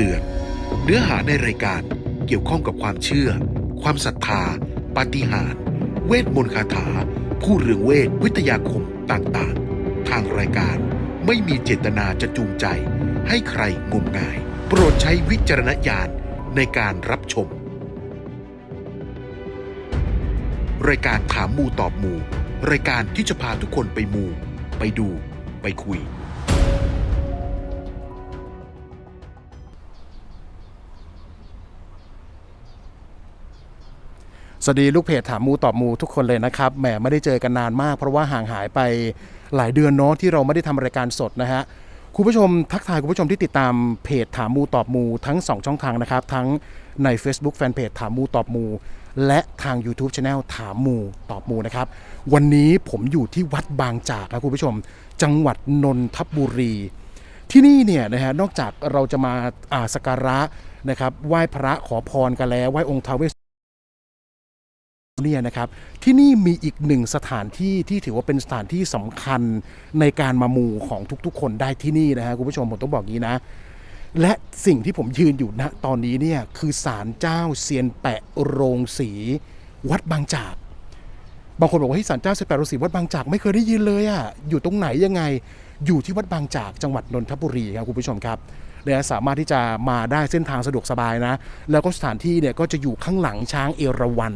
เตือน เนื้อหาในรายการเกี่ยวข้องกับความเชื่อ ความศรัทธา ปาฏิหาริย์ เวทมนต์คาถา ผู้เรืองเวท วิทยาคมต่างๆ ทางรายการไม่มีเจตนาจะจูงใจ ให้ใครงมงาย โปรดใช้วิจารณญาณในการรับชม รายการถามมูตอบมู รายการที่จะพาทุกคนไปมู ไปดู ไปคุย วัสดีลูกเพจถามมูตอบมูทุกคนเลยนะครับแหมไม่ได้เจอกันนานมาก เพราะว่าห่างหายไปหลายเดือนเนาะที่เราไม่ได้ทำรายการสดนะฮะคุณผู้ชมทักทายคุณผู้ชมที่ติดตามเพจถามมูตอบมูทั้ง 2 ช่องทางนะครับ ทั้งใน Facebook Fanpage ถามมูตอบมู และทาง YouTube Channel ถามมูตอบมูนะครับ วันนี้ผมอยู่ที่วัดบางจากครับคุณผู้ชม จังหวัดนนทบุรี ที่นี่เนี่ยนะฮะนอกจากเราจะมาอ่าสักการะนะครับไหว้พระขอพรกันแล้วไหว้องค์ทาวเวส เนี่ยนะครับที่นี่มีอีกหนึ่งสถานที่ที่ถือว่าเป็นสถานที่สำคัญในการมามูของทุกๆ คนได้ที่นี่นะฮะคุณผู้ชมผมต้องบอกงี้นะ และสิ่งที่ผมยืนอยู่ณตอนนี้เนี่ยคือศาลเจ้าเซียนแปะโรงสีวัดบางจาก บางคนบอกว่าที่ศาลเจ้าเซียนแปะโรงสีวัดบางจากไม่เคยได้ยินเลยอะอยู่ตรงไหนยังไงอยู่ที่วัดบางจากจังหวัดนนทบุรีครับคุณผู้ชมครับเนี่ยสามารถที่จะมาได้เส้นทางสะดวกสบายนะ แล้วก็สถานที่เนี่ยก็จะอยู่ข้างหลังช้างเอราวัณ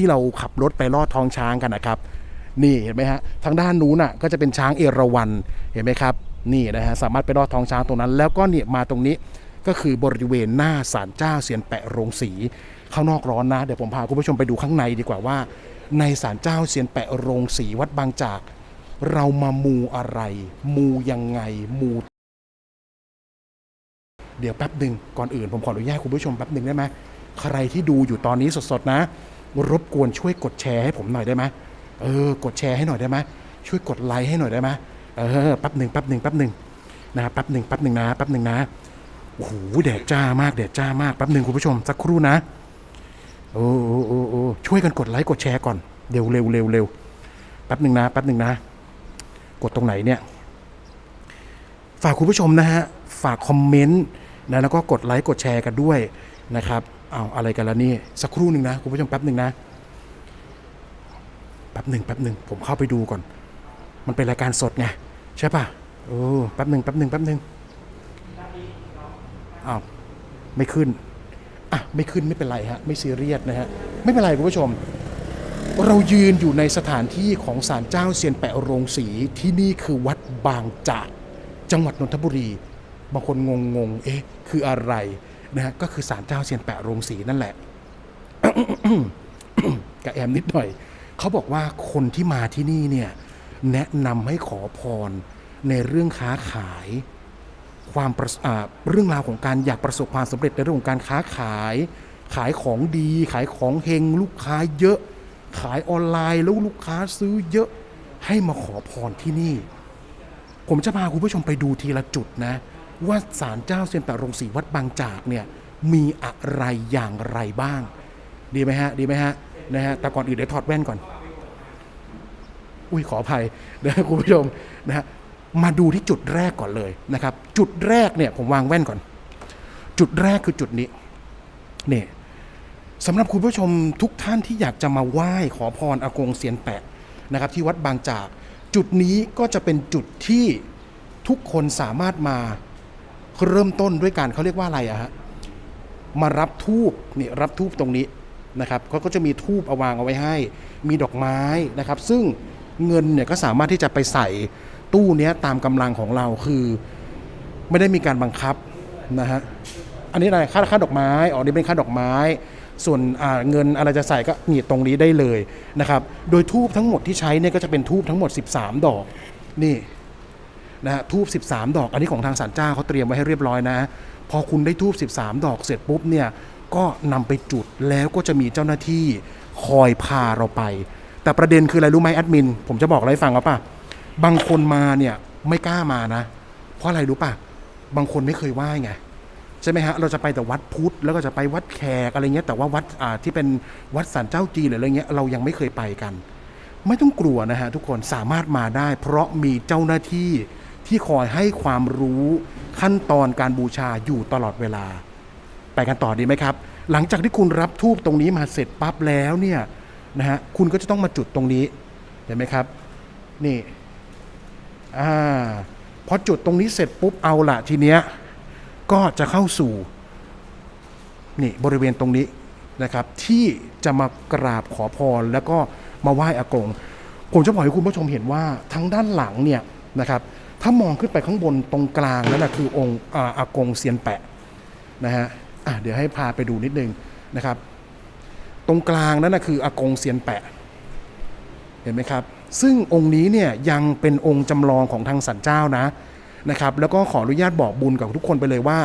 ที่เราขับรถไปลอดท้องช้างกันนะครับ นี่เห็นไหมฮะทางด้านนู้นน่ะก็จะเป็นช้างเอราวัณเห็นไหมครับนี่นะฮะสามารถไปลอดท้องช้างตรงนั้น แล้วก็เนี่ยมาตรงนี้ก็คือบริเวณหน้าศาลเจ้าเซียนแปะโรงสีข้างนอกร้อนนะเดี๋ยวผมพาคุณผู้ชมไปดูข้างในดีกว่าว่า ในศาลเจ้าเซียนแปะโรงสีวัดบางจาก เรามามูอะไร มูยังไงมูเดี๋ยวแป๊บหนึ่งก่อนอื่นผมขออนุญาตคุณผู้ชมแป๊บหนึ่งได้ไหมใครที่ดูอยู่ตอนนี้สดๆนะ รบกวนช่วยกดแชร์ให้ผมหน่อยได้ไหมเออกดแชร์ให้หน่อยได้ไหมช่วยกดไลค์ให้หน่อยได้ไหมเออแป๊บหนึ่งแป๊บหนึ่งแป๊บหนึ่งนะแป๊บหนึ่งแป๊บหนึ่งนะแป๊บหนึ่งนะโอ้โหแดดจ้ามากแดดจ้ามากแป๊บหนึ่งคุณผู้ชมสักครู่นะโอ้โอ้โอ้โอ้ช่วยกันกดไลค์กดแชร์ก่อนเร็วเร็วเร็วเร็วแป๊บหนึ่งนะแป๊บหนึ่งนะ กดตรงไหนเนี่ย ฝากคุณผู้ชมนะฮะ ฝากคอมเมนต์นะแล้วก็กดไลค์กดแชร์กันด้วยนะครับ เอาอะไรกันแล้วนี่สักครู่หนึ่งนะคุณผู้ชมแป๊บหนึ่งนะแป๊บหนึ่งแป๊บหนึ่งผมเข้าไปดูก่อน มันเป็นรายการสดไงใช่ป่ะโอ้แป๊บหนึ่งแป๊บหนึ่งแป๊บหนึ่งอ้าวไม่ขึ้นอะไม่ขึ้นไม่เป็นไรฮะไม่ซีเรียสนะฮะไม่เป็นไรคุณผู้ชม เรายืนอยู่ในสถานที่ของศาลเจ้าเซียนแปะโรงสีที่นี่คือวัดบางจากจังหวัดนนทบุรี บางคนงงงเอ๊ะคืออะไร นะฮะก็คือศาลเจ้าเซียนแปะโรงสีนั่นแหละกระแอมนิดหน่อย เขาบอกว่าคนที่มาที่นี่เนี่ยแนะนำให้ขอพรในเรื่องค้าขาย ความเรื่องราวของการอยากประสบความสำเร็จในเรื่องของการค้าขาย ขายของดี ขายของเฮงลูกค้าเยอะ ขายออนไลน์แล้วลูกค้าซื้อเยอะให้มาขอพรที่นี่ ผมจะพาคุณผู้ชมไปดูทีละจุดนะ ว่าศาลเจ้าเซียนแปะโรงสีวัดบางจากเนี่ยมีอะไรอย่างไรบ้าง ดีไหมฮะ ดีไหมฮะนะฮะแต่ก่อนอื่นเดี๋ยวถอดแว่นก่อน อุ้ยขออภัยนะคุณผู้ชมนะฮะมาดูที่จุดแรกก่อนเลยนะครับ จุดแรกเนี่ยผมวางแว่นก่อน จุดแรกคือจุดนี้เนี่ยสำหรับคุณผู้ชมทุกท่านที่อยากจะมาไหว้ขอพรอากงเซียนแปะนะครับ ที่วัดบางจาก จุดนี้ก็จะเป็นจุดที่ทุกคนสามารถมา เริ่มต้นด้วยการเขาเรียกว่าอะไรอะฮะมารับทูบนี่รับทูบตรงนี้นะครับเขาก็จะมีทูบเอาวางเอาไว้ให้ มีดอกไม้นะครับ ซึ่งเงินเนี่ยก็สามารถที่จะไปใส่ตู้เนี้ยตามกำลังของเราคือ ไม่ได้มีการบังคับนะฮะอันนี้อะไรค่าค่าดอกไม้อ๋อนี่เป็นค่าดอกไม้ ส่วนเงินอะไรจะใส่ก็หนีตรงนี้ได้เลยนะครับ โดยทูบทั้งหมดที่ใช้เนี่ยก็จะเป็นทูบทั้งหมด 13 ดอกนี่ นะฮะทูบ13 ดอก อันนี้ของทางศาลเจ้าเขาเตรียมไว้ให้เรียบร้อยนะ พอคุณได้ทูบ13 ดอกเสร็จปุ๊บเนี่ยก็นำไปจุดแล้วก็จะมีเจ้าหน้าที่คอยพาเราไป แต่ประเด็นคืออะไรรู้ไหมแอดมิน ผมจะบอกอะไรฟังว่าป่ะ บางคนมาเนี่ยไม่กล้ามานะ เพราะอะไรรู้ป่ะ บางคนไม่เคยไหว้ไงใช่ไหมฮะ เราจะไปแต่วัดพุทธแล้วก็จะไปวัดแขกอะไรเงี้ย แต่ว่าวัดอ่าที่เป็นวัดสันเจ้าจีนหรืออะไรเงี้ยเรายังไม่เคยไปกัน ไม่ต้องกลัวนะฮะทุกคนสามารถมาได้ เพราะมีเจ้าหน้าที่ ที่คอยให้ความรู้ขั้นตอนการบูชาอยู่ตลอดเวลา ไปกันต่อดีไหมครับ หลังจากที่คุณรับทูบตรงนี้มาเสร็จปั๊บแล้วเนี่ยนะฮะคุณก็จะต้องมาจุดตรงนี้เห็นไหมครับ นี่อ่าพอจุดตรงนี้เสร็จปุ๊บเอาละทีเนี้ยก็จะเข้าสู่นี่บริเวณตรงนี้นะครับ ที่จะมากราบขอพรแล้วก็มาไหว้อากง ผมจะบอกให้คุณผู้ชมเห็นว่าทั้งด้านหลังเนี่ยนะครับ ถ้ามองขึ้นไปข้างบนตรงกลางนั่นแหะคือองค์อากงเซียนแปะนะฮะะเดี๋ยวให้พาไปดูนิดนึงนะครับ ตรงกลางนั่นนะคืออากงเซียนแปะ เห็นไหมครับ ซึ่งองค์นี้เนี่ยยังเป็นองค์จำลองของทางสันเจ้านะนะครับแล้วก็ขออนุญาตบอกบุญกับทุกคนไปเลยว่า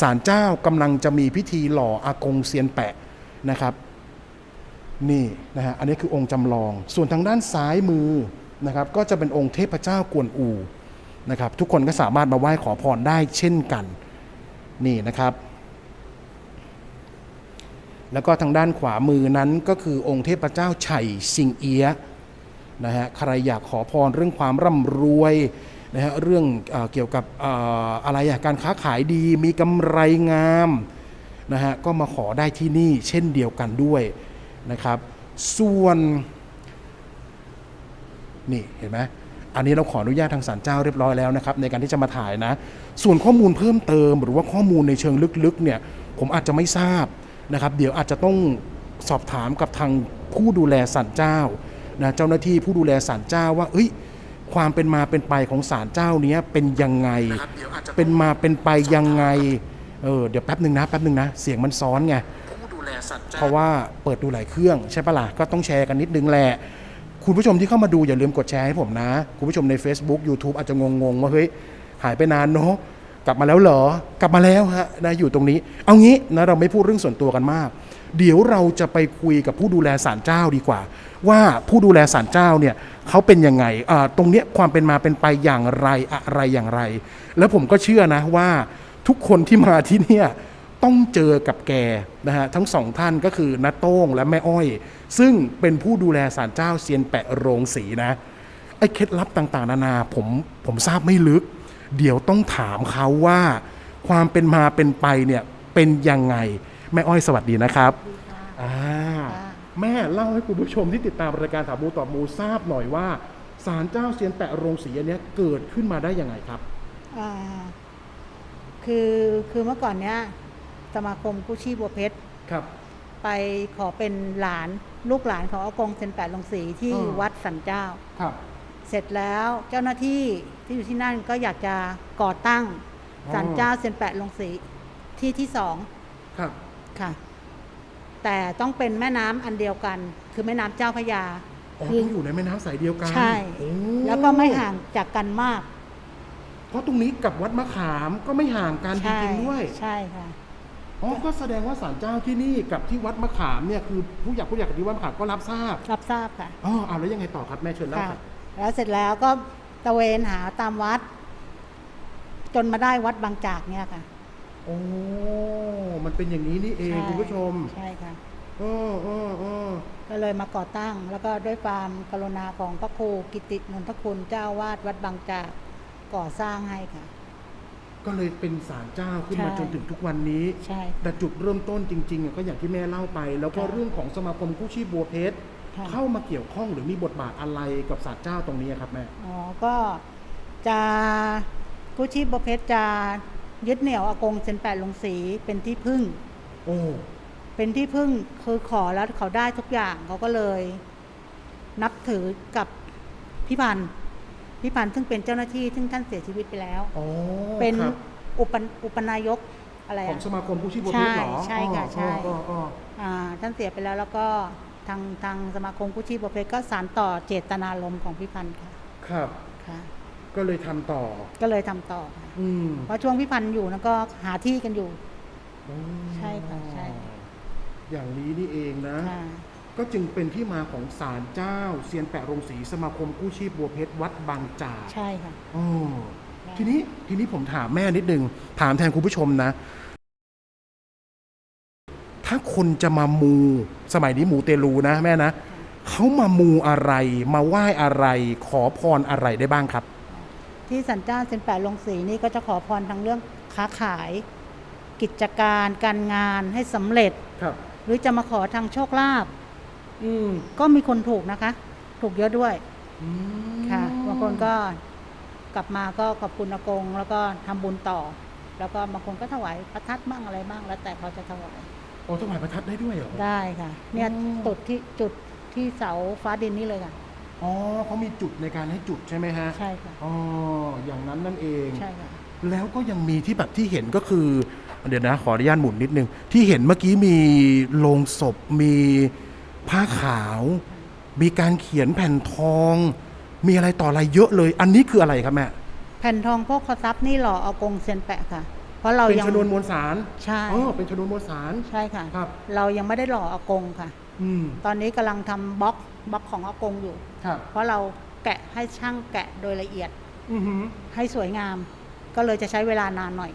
ศาลเจ้ากำลังจะมีพิธีหล่ออากงเซียนแปะนะครับนี่นะฮะอันนี้คือองค์จำลอง ส่วนทางด้านซ้ายมือนะครับก็จะเป็นองค์เทพเจ้ากวนอู นะครับทุกคนก็สามารถมาไหว้ขอพรได้เช่นกันนี่นะครับ แล้วก็ทางด้านขวามือนั้นก็คือองค์เทพเจ้าไฉสิงเอียนะฮะใครอยากขอพรเรื่องความร่ำรวยนะฮะเรื่องเอเกี่ยวกับเอ่ออะไรอะการค้าขายดีมีกำไรงามนะฮะก็มาขอได้ที่นี่เช่นเดียวกันด้วยนะครับ ส่วนนี่เห็นไหม อันนี้เราขออนุญาตทางศาลเจ้าเรียบร้อยแล้วนะครับในการที่จะมาถ่ายนะ ส่วนข้อมูลเพิ่มเติม หรือว่าข้อมูลในเชิงลึกๆเนี่ยผมอาจจะไม่ทราบนะครับ เดี๋ยวอาจจะต้องสอบถามกับทางผู้ดูแลศาลเจ้านะเจ้าหน้าที่ผู้ดูแลศาลเจ้าว่าเอ้ยความเป็นมาเป็นไปของศาลเจ้าเนี้ยเป็นยังไง เป็นมาเป็นไปยังไง เออเดี๋ยวแป๊บหนึ่งนะแป๊บหนึ่งนะ เสียงมันซ้อนไงเพราะว่าเปิดดูหลายเครื่องใช่ปะล่ะก็ต้องแชร์กันนิดนึงแหละ คุณผู้ชมที่เข้ามาดูอย่าลืมกดแชร์ให้ผมนะ คุณผู้ชมใน Facebook YouTube อาจจะงงๆว่าเฮ้ยหายไปนานเนาะกลับมาแล้วเหรอกลับมาแล้วฮะนะอยู่ตรงนี้ เอางี้นะเราไม่พูดเรื่องส่วนตัวกันมาก เดี๋ยวเราจะไปคุยกับผู้ดูแลศาลเจ้าดีกว่า ว่าผู้ดูแลศาลเจ้าเนี่ยเขาเป็นยังไงตรงเนี้ยความเป็นมาเป็นไปอย่างไรอะไรอย่างไร แล้วผมก็เชื่อนะว่าทุกคนที่มาที่เนี่ย ต้องเจอกับแกนะฮะทั้งสองท่านก็คือนาโต้งและแม่อ้อย ซึ่งเป็นผู้ดูแลศาลเจ้าเซียนแปะโรงสีนะไอ้เคล็ดลับต่างๆ นานาผมผมทราบไม่ลึก เดี๋ยวต้องถามเขาว่า ความเป็นมาเป็นไปเนี่ยเป็นยังไง แม่อ้อยสวัสดีนะครับอ่าแม่เล่าให้คุณผู้ชมที่ติดตามรายการถามมูตอบมูทราบหน่อยว่าศาลเจ้าเซียนแปะโรงสีอันเนี้ยเกิดขึ้นมาได้ยังไงครับอ่าคือคือเมื่อก่อนเนี้ย สมาคมกู้ชีพบัวเพชรครับ ไปขอเป็นหลานลูกหลานของอากงเซนแปดลงสีที่อืม วัดสันเจ้า ครับ เสร็จแล้วเจ้าหน้าที่ที่อยู่ที่นั่นก็อยากจะก่อตั้งอ๋อ สันเจ้าเซนแปดลงสีที่ที่สองครับค่ะ แต่ต้องเป็นแม่น้ำอันเดียวกัน คือแม่น้ำเจ้าพระยา อ๋อคือต้องอยู่ในแม่น้ำสายเดียวกันใช่ โอ้แล้วก็ไม่ห่างจากกันมากเพราะตรงนี้กับวัดมะขามก็ไม่ห่างกันจใช่ริงๆด้วย ใช่ค่ะ อ๋อก็แสดงว่าศาลเจ้าที่นี่กับที่วัดมะขามเนี่ยคือผู้อยากผู้อยากที่วัดมะขามก็รับทราบรับทราบค่ะอ๋อเอาแล้วยังไงต่อครับแม่เชิญเล่าค่ะ ครับแล้วเสร็จแล้วก็ตระเวนหาตามวัด จนมาได้วัดบางจากเนี่ยค่ะโอ้มันเป็นอย่างนี้นี่เองใช่คุณผู้ชมใช่ค่ะอ๋ออ๋ออ๋อก็เลยมาก่อตั้ง แล้วก็ด้วยความกรุณาของพระครูกิตินนทคุณเจ้าวาดวัดบางจากก่อสร้างให้ค่ะ ก็เลยเป็นศาลเจ้าขึ้นมาใช่จนถึงทุกวันนี้ ใช่แต่จุดเริ่มต้นจริงๆอะก็อย่างที่แม่เล่าไป แล้วก็ค่ะเรื่องของสมาคมกู้ชีพบัวเพชรค่ะ เข้ามาเกี่ยวข้องหรือมีบทบาทอะไรกับศาลเจ้าตรงนี้ครับแม่ อ๋อ ก็จะกู้ชีพประเภทจะยึดเหนี่ยวอากงเซนแปดลงสีเป็นที่พึ่ง โอ้ เป็นที่พึ่งคือขอแล้วเขาได้ทุกอย่างเขาก็เลย นับถือกับพี่พันธ์ พี่พันธ์ซึ่งเป็นเจ้าหน้าที่ซึ่งท่านเสียชีวิตไปแล้ว อ๋อเป็นครับอุปนอุปนายกอะไรของอะ สมาคมผู้ชีพบัวเพชรเหรอใช่ใช่ค่ะอ๋อใช่อ๋ออ๋ออ่าท่านเสียไปแล้วแล้วก็ทางทางสมาคมกู้ชีพประเภทก็สานต่อเจตนารมณ์ของพี่พันธ์ค่ะครับ ค่ะ ก็เลยทำต่อ ก็เลยทำต่อค่ะอืมเพราะช่วงพี่พันธ์อยู่นะก็หาที่กันอยู่ อ๋อใช่ค่ะใช่ อย่างนี้นี่เองนะ ค่ะ ก็จึงเป็นที่มาของศาลเจ้าเซียนแปะโรงสีสมาคมกู้ชีพบัวเพชรวัดบางจากใช่ค่ะอ๋อใช่ทีนี้ทีนี้ผมถามแม่นิดนึง ถามแทนคุณผู้ชมนะ ถ้าคนจะมามู สมัยนี้หมูเตลูนะแม่นะเขามามูอะไร มาไหว้อะไร ขอพรอะไรได้บ้างครับ ที่สันเจ้าเซนแปดลงสีนี่ก็จะขอพรทางเรื่องค้าขาย กิจการการงานให้สำเร็จ ครับ หรือจะมาขอทางโชคลาภ อืมก็มีคนถูกนะคะ ถูกเยอะด้วยอืมค่ะบางคนก็กลับมาก็ขอบคุณอากง แล้วก็ทำบุญต่อ แล้วก็บางคนก็ถวายประทัดบ้างอะไรบ้างแล้วแต่เขาจะถวายโอ้ถวายประทัดได้ด้วยเหรอ ได้ค่ะ เนี่ยอืม จุดที่จุดที่เสาฟ้าดินนี่เลยค่ะ อ๋อเขามีจุดในการให้จุดใช่ไหมฮะใช่ค่ะ อ๋ออย่างนั้นนั่นเอง ใช่ค่ะ แล้วก็ยังมีที่แบบที่เห็นก็คือ เดี๋ยวนะขออนุญาตหมุนนิดนึง ที่เห็นเมื่อกี้มีโลงศพมี ผ้าขาว มีการเขียนแผ่นทอง มีอะไรต่ออะไรเยอะเลย อันนี้คืออะไรครับแม่ แผ่นทองพวกคอซับนี่หล่ออากงเซียนแปะค่ะ เพราะเราเป็นยังชนวนมวลสารใช่อ๋อเป็นชนวนมวลสาร ใช่ค่ะ ครับ เรายังไม่ได้หล่ออากงค่ะ อืม ตอนนี้กำลังทำบล็อกบล็อกของอากงอยู่ ครับ เพราะเราแกะให้ช่างแกะโดยละเอียดอือหือให้สวยงาม ก็เลยจะใช้เวลานานหน่อย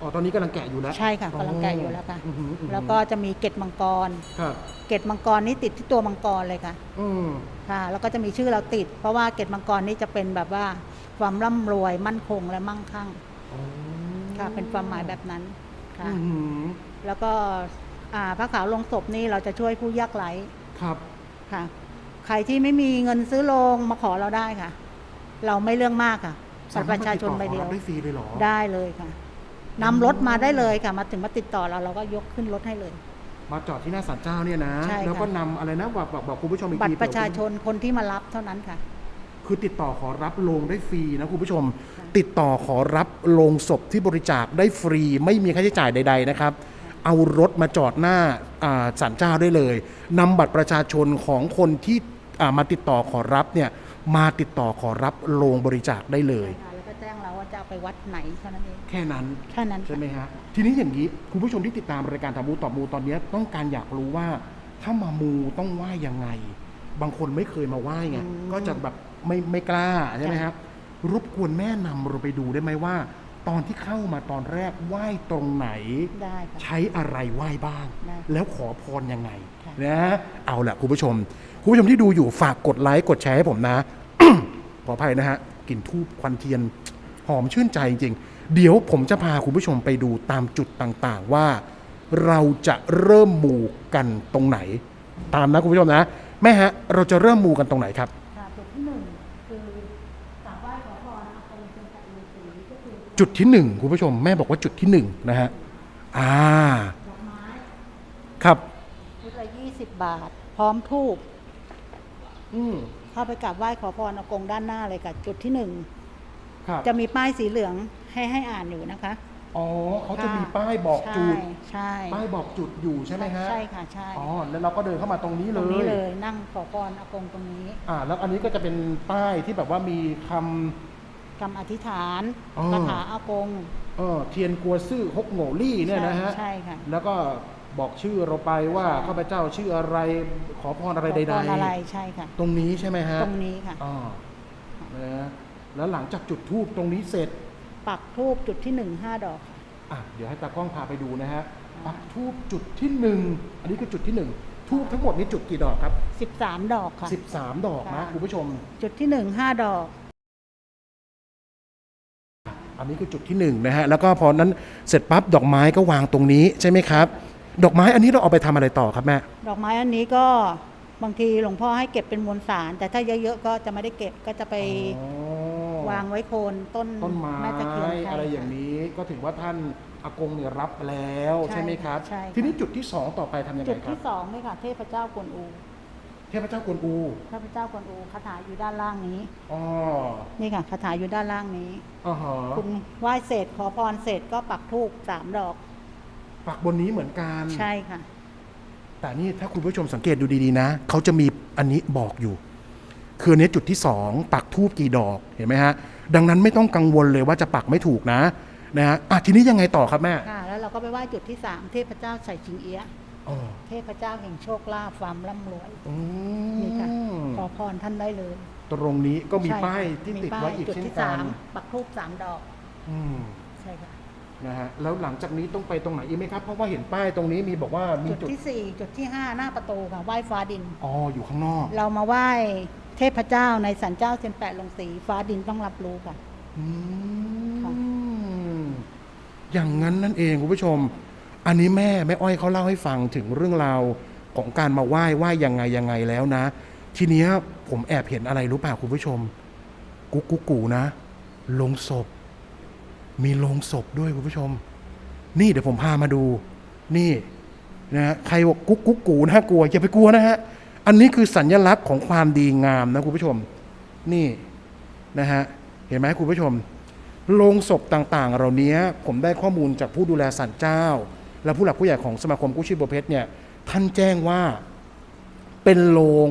อ๋อตอนนี้กำลังแกะอยู่แล้ว ใช่ค่ะกำลังแกะอยู่แล้วค่ะ อือหืออือหือ แล้วก็จะมีเกล็ดมังกร ครับเกล็ดมังกรนี่ติดที่ตัวมังกรเลยค่ะ อืมค่ะ แล้วก็จะมีชื่อเราติด เพราะว่าเกล็ดมังกรนี่จะเป็นแบบว่าความร่ำรวยมั่นคงและมั่งคั่ง อ๋อค่ะ เป็นความหมายแบบนั้น ค่ะ อือหือแล้วก็อ่าพระขาวลงศพนี่เราจะช่วยผู้ยากไร้ครับค่ะ ใครที่ไม่มีเงินซื้อโรงมาขอเราได้ค่ะ เราไม่เรื่องมากค่ะบัตรประชาชนใบเดียวสมรถติต่อขอรับได้ฟรีเลยเหรอได้เลยค่ะ นำรถมาได้เลยค่ะ มาถึงมาติดต่อเราเราก็ยกขึ้นรถให้เลย มาจอดที่หน้าศาลเจ้าเนี่ยนะ ใช่ค่ะ แล้วก็นำอะไรนะบอกบอกบอกคุณผู้ชมอีกบัตทีรประชาชนคนที่มารับเท่านั้นค่ะ คือติดต่อขอรับโลงได้ฟรีนะคุณผู้ชม ติดต่อขอรับโลงศพที่บริจาคได้ฟรี ไม่มีค่าใช้จ่ายใด ๆนะครับ เอารถมาจอดหน้าอ่าศาลเจ้าได้เลยนำบัตรประชาชนของคนที่อ่ามาติดต่อขอรับเนี่ยมาติดต่อขอรับโลงบริจาคได้เลยแล้ ไปวัดไหนเท่านั้นเองแค่นั้น แค่นั้น ใช่ค่ะไหมฮะ ทีนี้อย่างนี้คุณผู้ชมที่ติดตามรายการทำมูตอบมูตอนนี้ต้องการอยากรู้ว่า ถ้ามามูต้องไหว้ยังไง บางคนไม่เคยมาไหว้ไงอืม ก็จะแบบไม่ไม่กล้าใช่ไหมครับรบกวนแม่นำเราไปดูได้ไหมว่า ตอนที่เข้ามาตอนแรกไหว้ตรงไหน ได้ค่ะ ใช้อะไรไหว้บ้าง ได้แล้วขอพรยังไงค่ะ นะเอาละคุณผู้ชม คุณผู้ชมที่ดูอยู่ฝากกดไลค์กดแชร์ให้ผมนะ ขออภัยนะฮะกลิ่นทูบควันเทียน หอมชื่นใจจริงๆเดี๋ยวผมจะพาคุณผู้ชมไปดูตามจุดต่างๆว่า เราจะเริ่มมูกันตรงไหน ตามนะคุณผู้ชมนะ แม่ฮะ เราจะเริ่มมูกันตรงไหนครับค่ะจุดที่หนึ่งคือกราบไหว้ขอพรอากงเซียนแปะฤาษีก็คือจุดที่หนึ่งคุณผู้ชมแม่บอกว่าจุดที่หนึ่งนะฮะอ่าดอกไม้ครับชุดละยี่สิบบาท พร้อมทูบอืมเข้าไปกราบไหว้ขอพรอากงด้านหน้าเลยค่ะ จุดที่หนึ่ง ครับ จะมีป้ายสีเหลืองให้ให้อ่านอยู่นะคะ อ๋อเขาจะมีป้ายบอกจุดใช่ใช่ป้ายบอกจุดอยู่ใช่ไหมฮะใช่ค่ะใช่อ๋อแล้วเราก็เดินเข้ามาตรงนี้ตเลรงนี้ย เลยนั่งขอพรอากงตรงนี้อ่า แล้วอันนี้ก็จะเป็นป้ายที่แบบว่ามีคคำอธิษฐานอ๋อ คาถาอากงำเออเทียนกัวซื่อฮกโง่ลี่เนี่ยนะฮะใช่ค่ะแล้วก็บอกชื่อเราไปว่าใช่ ข้าพเจ้าชื่ออะไรขอพรอะไรขอใดพรอะไรๆใช่ค่ะตรงนี้ใช่ไหมฮะตรงนี้ค่ะอ๋อนะ แล้วหลังจากจุดทูบตรงนี้เสร็จปักทูบจุดที่หนึ่งห้าดอกค่ะอะเดี๋ยวให้ตากล้องพาไปดูนะฮะปักทูบจุดที่หนึ่งอันนี้คือจุดที่หนึ่งทูบทั้งหมดนี้จุดกี่ดอกครับ สิบสามดอกค่ะ สิบสามดอกนะค่ะ คุณผู้ชม จุดที่หนึ่งห้าดอก อันนี้คือจุดที่หนึ่งนะฮะแล้วก็พอนั้นเสร็จปั๊บดอกไม้ก็วางตรงนี้ใช่ไหมครับ ดอกไม้อันนี้เราเอาไปทำอะไรต่อครับแม่ดอกไม้อันนี้ก็บางทีหลวงพ่อให้เก็บเป็นมวลสาร แต่ถ้าเยอะๆก็จะไม่ได้เก็บก็จะไปอ๋อ วางไว้โคนต้นต้นไม้แม่ตะเคียนใช่อะไรอย่างค่ะนี้ก็ถือว่าท่านอากงเนี่ยรับแล้วใช่ใช่ไหมครับใช่ค่ะทีนี้จุดที่สองต่อไปทำยังจุไงดครับที่สองนี่ค่ะ เทพเจ้ากวนอู เทพเจ้ากวนอูเทพเจ้ากวนอูคาถาอยู่ด้านล่างนี้อ๋อนี่ค่ะคาถาอยู่ด้านล่างนี้อ๋อฮะคุณไหว้เสร็จขอพรเสร็จก็ปักธูปสามดอก ปักบนนี้เหมือนกันใช่ค่ะ แต่นี่ถ้าคุณผู้ชมสังเกตดูดีๆนะเขาจะมีอันนี้บอกอยู่ คืออันนี้จุดที่สองปักทูบกี่ดอกเห็นไหมฮะ ดังนั้นไม่ต้องกังวลเลยว่าจะปักไม่ถูกนะนะฮะอะทีนี้ยังไงต่อครับแม่ค่ะแล้วเราก็ไปไหว้จุดที่สามเทพเจ้าใส่จิงเอี้ยะอ๋อเทพเจ้าแห่งโชคลาภความร่ำรวยอืนี่ค่ะมขอพรท่านได้เลยตรงนี้ก็มีใช่ค่ะป้ายที่ติดไว้อีกจุดเช่นที่กัสานมปักธูปสามดอกอืมใช่ค่ะนะฮะแล้วหลังจากนี้ต้องไปตรงไหนอีกไหมครับ เพราะว่าเห็นป้ายตรงนี้มีบอกว่ามีจุดจุดที่สี่จุดที่ห้าหน้าประตูค่ะไหว้ฟ้าดิน อ๋ออยู่ข้างนอก เรามาไหว้ เทพเจ้าในสันเจ้าเซียนแปะลงสีฟ้าดินต้องรับรู้ค่ะ อืมอย่างนั้นนั่นเองคุณผู้ชม อันนี้แม่แม่อ้อยเขาเล่าให้ฟังถึงเรื่องราวของการมาไหว้ไหว้ยังไงยังไงแล้วนะ ทีเนี้ยผมแอบเห็นอะไรรู้ป่ะคุณผู้ชม กุ๊กกุ๊กกูนะลงศพ มีลงศพด้วยคุณผู้ชม นี่เดี๋ยวผมพามาดู นี่นะฮะใครบอกกุ๊กกุ๊กกูน่ากลัวอย่าไปกลัวนะฮะ อันนี้คือสัญลักษณ์ของความดีงามนะคุณผู้ชม นี่นะฮะเห็นไหมคุณผู้ชมโลงศพต่างๆเหล่านี้ผมได้ข้อมูลจากผู้ดูแลสันเจ้า และผู้หลักผู้ใหญ่ของสมาคมกู้ชีพบัวเพชรเนี่ยท่านแจ้งว่าเป็นโลง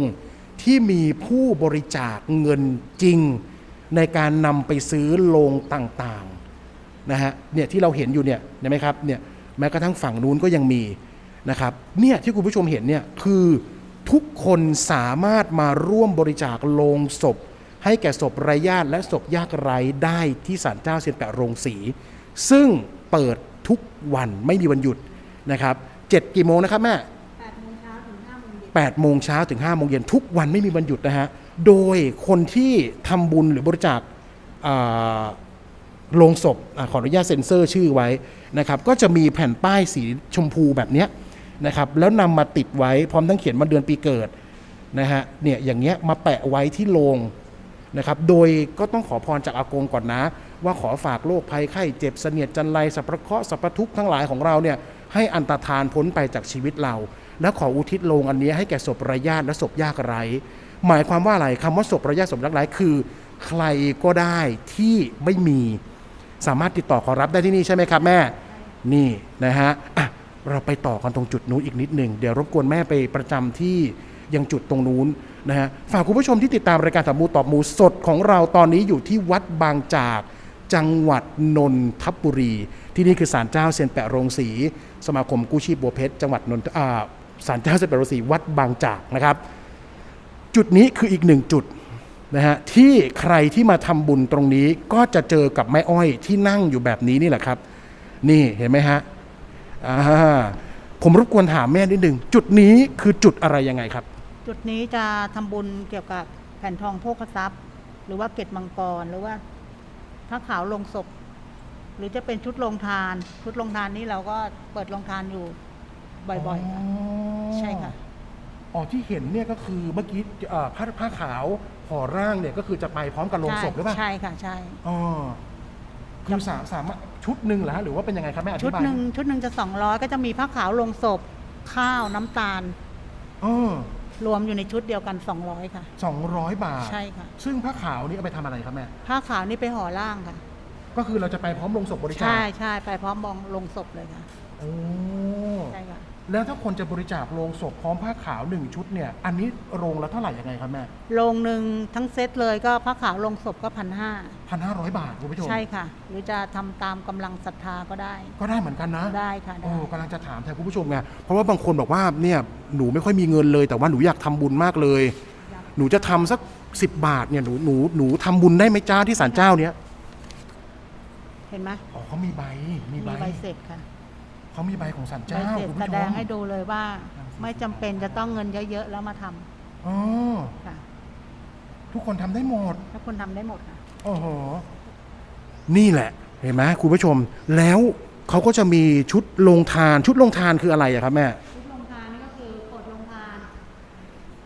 ที่มีผู้บริจาคเงินจริง ในการนำไปซื้อโลงต่างๆนะฮะเนี่ยที่เราเห็นอยู่เนี่ยเห็นไหมครับเนี่ยแม้กระทั่งฝั่งนู้นก็ยังมีนะครับเนี่ยที่คุณผู้ชมเห็นเนี่ยคือ ทุกคนสามารถมาร่วมบริจาคโลงศพ ให้แก่ศพไร้ญาติและศพยากไร้ได้ที่ศาลเจ้าเซียนแปะโรงสี ซึ่งเปิดทุกวันไม่มีวันหยุดนะครับเจ็ดกี่โมงนะครับแม่8โมงเช้าถึง5โมงเย็นทุกวันไม่มีวันหยุดนะฮะ โดยคนที่ทำบุญหรือบริจาคโลงศพอขออนุญาตเซ็นเซอร์ชื่อไว้นะครับ ก็จะมีแผ่นป้ายสีชมพูแบบเนี้ย นะครับแล้วนำมาติดไว้พร้อมทั้งเขียนวันเดือนปีเกิดนะฮะเนี่ยอย่างเงี้ยมาแปะไว้ที่โลงนะครับโดยก็ต้องขอพรจากอากงก่อนนะ ว่าขอฝากโรคภัยไข้เจ็บเสนียดจันไรสัพพะเคราะห์สัพพะทุกข์ทั้งหลายของเราเนี่ยให้อันตรธานพ้นไปจากชีวิตเรา และขออุทิศโลงอันนี้ให้แก่ศพร้ญาติและศพยากไร้หมายความว่าอะไรคำว่าศพร้ญาติศพยากไร้คือ ใครก็ได้ที่ไม่มี สามารถติดต่อขอรับได้ที่นี่ใช่ไหมครับแม่นี่นะฮะะ เราไปต่อกันตรงจุดนู้นอีกนิดหนึ่งเดี๋ยวรบกวนแม่ไปประจำที่ยังจุดตรงนู้นนะฮะฝากคุณผู้ชมที่ติดตามรายการถามมูตอบมูสดของเราตอนนี้อยู่ที่วัดบางจากจังหวัดนนทบุรี ที่นี่คือศาลเจ้าเซียนแปะโรงสีสมาคมกู้ชีพบัวเพชรจังหวัดนนทอ่าศาลเจ้าเซียนแปะโรงสีวัดบางจากนะครับ จุดนี้คืออีกหนึ่งจุดนะฮะที่ใครที่มาทำบุญตรงนี้ก็จะเจอกับแม่อ้อยที่นั่งอยู่แบบนี้นี่แหละครับ นี่เห็นไหมฮะ ผมรบกวนถามแม่นิดหนึ่งจุดนี้คือจุดอะไรยังไงครับ จุดนี้จะทำบุญเกี่ยวกับแผ่นทองโภคทรัพย์ หรือว่าเกตมังกรหรือว่าพระขาวลงศพ หรือจะเป็นชุดลงทาน ชุดลงทานนี้เราก็เปิดลงทานอยู่บ่อยๆค่ะใช่ค่ะ อ๋อที่เห็นเนี่ยก็คือเมื่อกี้เอ่อผ้าผ้าขาวห่อร่างเนี่ยก็คือจะไปพร้อมกับโลงศพหรือเปล่าใช่ค่ะ ใช่ อ๋อคือสามสามารถ ชุดหนึ่งเหรอฮะหรือว่าเป็นยังไงครับแม่อธิชุดบายหนึ่งชุดหนึ่งจะสองร้อยก็จะมีผ้าขาวลงศพ ข้าวน้ำตาลอ๋อรวมอยู่ในชุดเดียวกันสองร้อยค่ะ สองร้อยบาท ใช่ค่ะ ซึ่งผ้าขาวนี่เอาไปทำอะไรครับแม่ ผ้าขาวนี่ไปห่อร่างค่ะ ก็คือเราจะไปพร้อมลงศพบริจาคใช่ใช่ไปพร้อมมองลงศพเลยค่ะ โอ้ ใช่ค่ะ แล้วถ้าคนจะบริจาคโลงศพพร้อมผ้าขาวหนึ่งชุดเนี่ย อันนี้โรงละเท่าไหร่ยังไงครับแม่โรงหนึ่งทั้งเซตเลยก็ผ้าขาวลงศพก็พันห้าพันห้าร้อยบาทคุณผู้ชมใช่ค่ะ หรือจะทำตามกำลังศรัทธาก็ได้ ก็ได้เหมือนกันนะได้ค่ะโอ้ได้กำลังจะถามแทนคุณผู้ชมไงเพราะว่าบางคนบอกว่าเนี่ยหนูไม่ค่อยมีเงินเลย แต่ว่าหนูอยากทำบุญมากเลยหนูจะทำสักสิบบาทเนี่ยหนูหนูหนูทำบุญได้ไหมจ้าที่ศาลเจ้าเนี้ยเห็นไหมอ๋อเขามีใบมีมีใบใบเสร็จค่ะ เขามีใบของศาลใบเจ้าเสร็จคุณแสผู้ชดงมให้ดูเลยว่า ไม่จำเป็นจะต้องเงินเยอะๆแล้วมาทำอ๋อค่ะ ทุกคนทำได้หมด ถ้าคุณทำได้หมดค่ะ โอ้โห นี่แหละ เห็นไหมคุณผู้ชม แล้วเขาก็จะมีชุดลงทานชุดลงทานคืออะไรอะครับแม่ชุดลงทานนี่ก็คือกดลงทาน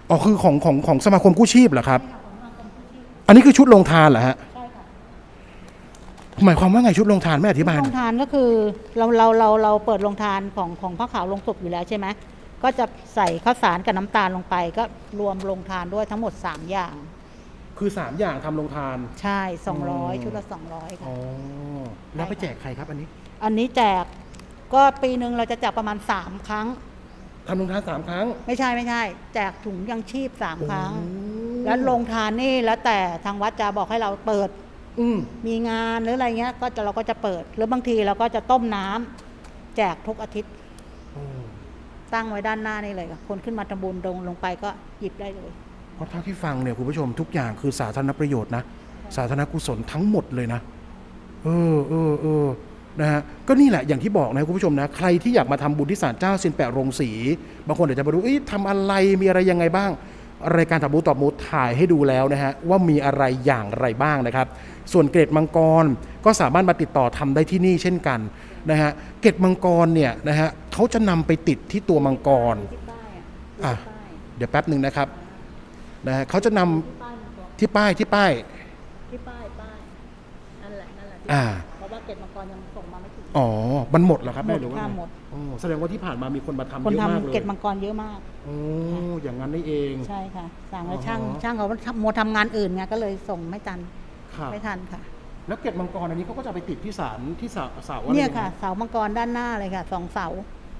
อ๋อคือของของของสมาคมกู้ชีพเหรอครับใช่ค่ะของสมาคมผู้ชีพอันนี้คือชุดลงทานเหรอฮะใช่ค่ะ หมายความว่าไงชุดลงทานแม่อธิบายหลน่งอยทานก็คือเราเราเราเราเปิดลงทานของของผ้าขาวลงศพอยู่แล้วใช่ไหมก็จะใส่ข้าวสารกับน้ำตาลลงไป ก็รวมลงทานด้วยทั้งหมด 3 อย่าง คือสามอย่างทำลงทาน ใช่อืม200 ชุดละ 200ค่ะ อ๋อ แล้วไปแจกใครครับอันนี้อันนี้แจกก็ปีหนึ่งเราจะแจกประมาณ 3 ครั้ง ทำลงทานสามครั้ง ไม่ใช่ไม่ใช่ แจกถุงยังชีพ 3 ครั้ง โอ้ แล้วลงทานนี่แล้วแต่ทางวัดจะบอกให้เราเปิด อืม มีงานหรืออะไรเงี้ย ก็จะเราก็จะเปิด หรือบางทีเราก็จะต้มน้ำแจกทุกอาทิตย์โอ้ตั้งไว้ด้านหน้านี่เลยค่ะคนขึ้นมาทำบุญลงลงไปก็หยิบได้เลย เพราะเท่าที่ฟังเนี่ยคุณผู้ชมทุกอย่างคือสาธารณประโยชน์นะสาธารณกุศลทั้งหมดเลยนะ เออเออเออนะฮะก็นี่แหละอย่างที่บอกนะคุณผู้ชมนะ ใครที่อยากมาทำบุญที่ศาลเจ้าเซียนแปะโรงสี บางคนเดี๋ยวจะมาดูเอ๊ะทำอะไรมีอะไรยังไงบ้าง รายการถามมูตอบมูถ่ายให้ดูแล้วนะฮะว่ามีอะไรอย่างไรบ้างนะครับ ส่วนเกร็ดมังกรก็สามารถมาติดต่อทำได้ที่นี่เช่นกันนะฮะเกร็ดมังกรเนี่ยนะฮะเขาจะนำไปติดที่ตัวมังกรที่ป้ายอะอะที่ป้ายเดี๋ยวแป๊บหนึ่งนะครับนะฮะเขาจะนำที่ป้ายมังกรที่ป้ายที่ป้ายที่ป้ายป้ายนั่นแหละนั่นแหละที่อ่าเพราะว่าเกตมังกรยังส่งมาไม่ถึงอ๋อมันหมดแล้วครับหมแม่ดหรือว่าค่ะไงหมด อ๋อแสดงว่าที่ผ่านมามีคนมาทำคนเยอะมากทำเลยเกตมังกรเยอะมากโอ้อย่างนั้นนี่เอง ใช่ค่ะสั่งแล้วอ๋อช่างช่างเขาโมวทำงานอื่นไงก็เลยส่งไม่ทันครับไม่ทันค่ะ แล้วเกล็ดมังกรอันนี้เขาก็จะไปติดที่ศาลที่เสาเสาอะไรเนี่ยนะค่ะ เสามังกรด้านหน้าเลยค่ะสองเสา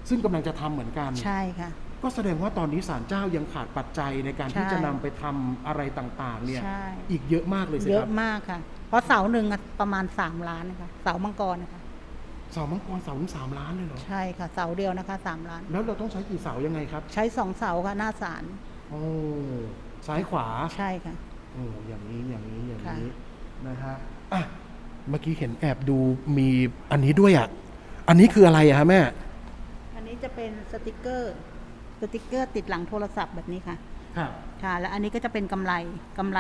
ซึ่งกำลังจะทำเหมือนกัน ใช่ค่ะ ก็แสดงว่าตอนนี้ศาลเจ้ายังขาดปัจจัยในการที่ใช่จะนำไปทำอะไรต่างๆ เนี่ย ใช่ อีกเยอะมากเลยสิเยคอะรับมากค่ะ เพราะเสาหนึ่งอะประมาณสามล้านนะคะเสามังกรนะคะ เสามังกรเสาถึงสามล้านเลยเหรอ ใช่ค่ะเสาเดียวนะคะสามล้าน แล้วเราต้องใช้กี่เสายังไงครับ ใช้สองเสาค่ะหน้าศาลโอ้ซ้ายขวาใช่ค่ะ โอ้อย่างนี้อย่างนี้อย่างค่ะนี้นะฮะอะเมื่อกี้เห็นแอบดูมีอันนี้ด้วยอะ อันนี้คืออะไรอะฮะแม่ อันนี้จะเป็นสติกเกอร์ สติกเกอร์ติดหลังโทรศัพท์แบบนี้ค่ะ ครับค่ะแล้วอันนี้ก็จะเป็นกำไรกำไร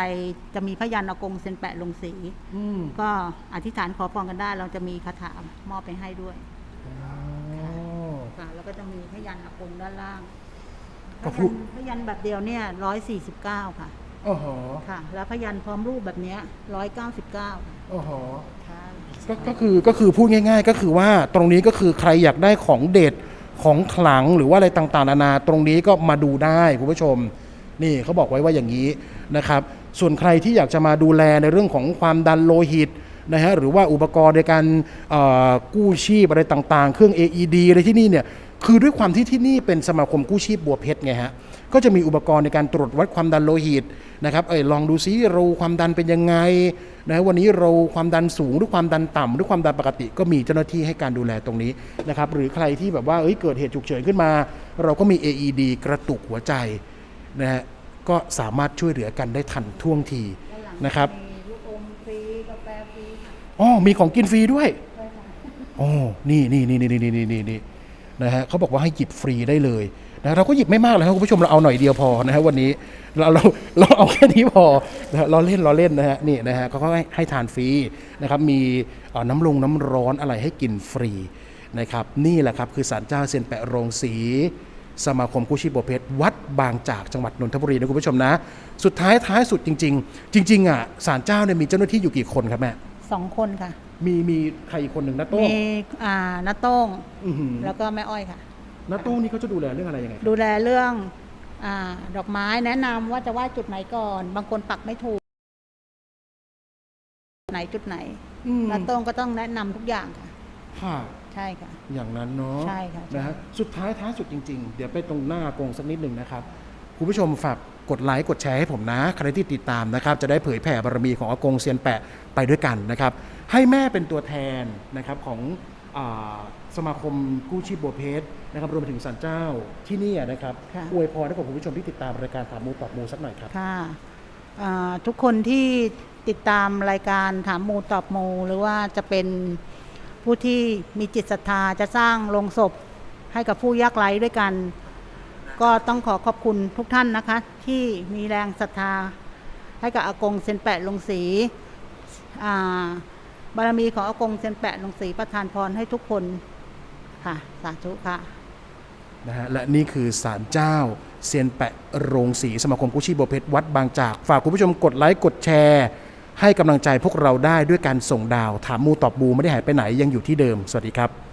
จะมีพยันอากงเซ็นแปะลงสีอืมก็อธิษฐานขอพรกันได้ เราจะมีคาถามอบไปให้ด้วยอ๋อค่ะแล้วก็จะมีพยันอากงด้านล่างก็พพูยัดนพยันแบบเดียวเนี่ยร้อยสี่สิบเก้าค่ะโอ้โหค่ะ แล้วพยันพร้อมรูปแบบเนี้ร้อยเก้าสิบเก้าโอ้โหค่ะก็ก็คือก็คือพูดง่าย ๆ ก็คือว่าตรงนี้ก็คือใครอยากได้ของเด็ดของขลังหรือว่าอะไรต่างๆนานา ตรงนี้ก็มาดูได้คุณผู้ชม นี่เขาบอกไว้ว่าอย่างนี้นะครับส่วนใครที่อยากจะมาดูแลในเรื่องของความดันโลหิตนะฮะหรือว่าอุปกรณ์ในการกู้ชีพอะไรต่างๆ เครื่อง AED อะไรที่นี่เนี่ยคือด้วยความที่ที่นี่เป็นสมาคมกู้ชีพบัวเพชรไงฮะก็จะมีอุปกรณ์ในการตรวจวัดความดันโลหิตนะครับเออลองดูซิเราความดันเป็นยังไงนะฮะวันนี้เราความดันสูงหรือความดันต่ำหรือความดันปกติ ก็มีเจ้าหน้าที่ให้การดูแลตรงนี้นะครับหรือใครที่แบบว่าเอ้ยเกิดเหตุฉุกเฉินขึ้นมา เราก็มี AED กระตุกหัวใจ นะฮะก็สามารถช่วยเหลือกันได้ทันท่วงทีด้านหลังนะครับมีลูกอมฟรีกาแฟฟรีค่ะอ๋อมีของกินฟรีด้วยใช่ค่ะโอ้นี่นี่นี่นี่นี่นี่นี่นี่นะฮะเขาบอกว่าให้หยิบฟรีได้เลยนะเราก็หยิบไม่มากเลยครับคุณผู้ชมเราเอาหน่อยเดียวพอนะฮะวันนี้เราเราเราเอาแค่นี้พอนะฮะเราเล่นเราเล่นนะฮะนี่นะฮะเขาก็ให้ให้ทานฟรีนะครับมีเอ่อน้ำลงน้ำร้อนอะไรให้กินฟรีนะครับนี่แหละครับคือศาลเจ้าเซียนแปะโรงสี สมาคมกู้ชีพบัวเพชรวัดบางจากจังหวัดนนทบุรีนะคุณผู้ชมนะ สุดท้ายท้ายสุดจริง ๆ จริง ๆอะศาลเจ้าเนี่ยมีเจ้าหน้าที่อยู่กี่คนครับแม่สองคนค่ะ มีมีใครอีกคนหนึ่งนะโต้มีงอ่านาโต้งอื้อหือแล้วก็แม่อ้อยค่ะน้าโต้งนี่เขาจะดูแลเรื่องอะไรยังไง ดูแลเรื่องอาดอกไม้แนะนำว่าจะไหว้จุดไหนก่อน บางคนปักไม่ถูก ไหนจุดไหนอืม นาโต้งก็ต้องแนะนำทุกอย่างค่ะ ค่ะ ใช่ค่ะ อย่างนั้นเนาะใช่ค่ะใช่นะฮะสุดท้ายท้ายสุดจริง ๆ เดี๋ยวไปตรงหน้าอากงสักนิดหนึ่งนะครับคุณผู้ชมฝากกดไลค์กดแชร์ให้ผมนะใครที่ติดตามนะครับ จะได้เผยแผ่บารมีของอากงเซียนแปะไปด้วยกันนะครับ ให้แม่เป็นตัวแทนนะครับของอาสมาคมกู้ชีพบัวเพชรนะครับรวมไปถึงสันเจ้าที่นี่นะครับค่ะ อวยพรให้กับคุณผู้ชมที่ติดตามรายการถามมูตอบมูสักหน่อยครับ ค่ะอ่าทุกคนที่ติดตามรายการถามมูตอบมู หรือว่าจะเป็น ผู้ที่มีจิตศรัทธาจะสร้างโรงศพให้กับผู้ยากไร้ด้วยกัน ก็ต้องขอขอบคุณทุกท่านนะคะ ที่มีแรงศรัทธา ให้กับอากงเซนแปะลงสีบารมีของอากงเซนแปะลงสีประทานพรให้ทุกคนค่ะ สาธุค่ะนะฮะและนี่คือศาลเจ้าเซียนแปะโรงสีสมาคมกู้ชีพบัวเพชรวัดบางจาก ฝากคุณผู้ชมกดไลค์กดแชร์ ให้กำลังใจพวกเราได้ด้วยการส่งดาว ถามมูตอบบูไม่ได้หายไปไหนยังอยู่ที่เดิม สวัสดีครับ